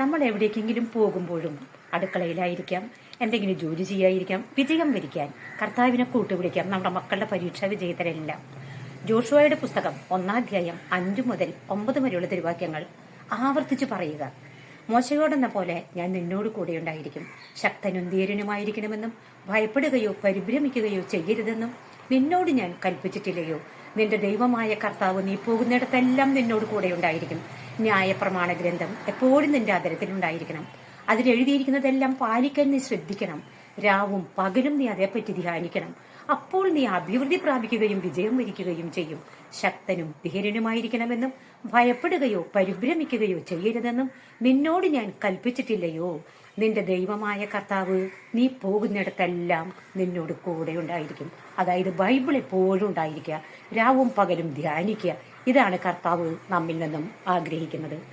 നമ്മൾ എവിടേക്കെങ്കിലും പോകുമ്പോഴും അടുക്കളയിലായിരിക്കാം എന്തെങ്കിലും ജോലി ചെയ്യായിരിക്കാം വിജയം വരിക്കാൻ കർത്താവിനെ കൂട്ടുപിടിക്കാം നമ്മുടെ മക്കളുടെ പരീക്ഷാ വിജയത്തിലെല്ലാം ജോഷുവയുടെ പുസ്തകം ഒന്നാധ്യായം അഞ്ചു മുതൽ ഒമ്പത് വരെയുള്ള തിരുവാക്യങ്ങൾ ആവർത്തിച്ചു പറയുക. മോശയോടെന്ന പോലെ ഞാൻ നിന്നോട് കൂടെ ഉണ്ടായിരിക്കും. ശക്തനും ധീരനുമായിരിക്കണമെന്നും ഭയപ്പെടുകയോ പരിഭ്രമിക്കുകയോ ചെയ്യരുതെന്നും നിന്നോട് ഞാൻ കൽപ്പിച്ചിട്ടില്ലയോ? നിന്റെ ദൈവമായ കർത്താവ് നീ പോകുന്നിടത്തെല്ലാം നിന്നോട് കൂടെ ഉണ്ടായിരിക്കും. ന്യായപ്രമാണ ഗ്രന്ഥം എപ്പോഴും നിന്റെ അതിരത്തിലുണ്ടായിരിക്കണം അതിലെഴുതിയിരിക്കുന്നതെല്ലാം പാലിക്കാൻ നീ ശ്രദ്ധിക്കണം. രാവും പകലും നീ അതേപ്പറ്റി ധ്യാനിക്കണം. അപ്പോൾ നീ അഭിവൃദ്ധി പ്രാപിക്കുകയും വിജയം വരിക്കുകയും ചെയ്യും. ശക്തനും ധീരനുമായിരിക്കണമെന്നും ഭയപ്പെടുകയോ പരിഭ്രമിക്കുകയോ ചെയ്യരുതെന്നും നിന്നോട് ഞാൻ കൽപ്പിച്ചിട്ടില്ലയോ. നിന്റെ ദൈവമായ കർത്താവ് നീ പോകുന്നിടത്തെല്ലാം നിന്നോട് കൂടെ ഉണ്ടായിരിക്കും അതായത് ബൈബിൾ എപ്പോഴും ഉണ്ടായിരിക്കുക. രാവും പകലും ധ്യാനിക്കുക. ഇതാണ് കർത്താവ് നമ്മിൽ നിന്നും ആഗ്രഹിക്കുന്നത്.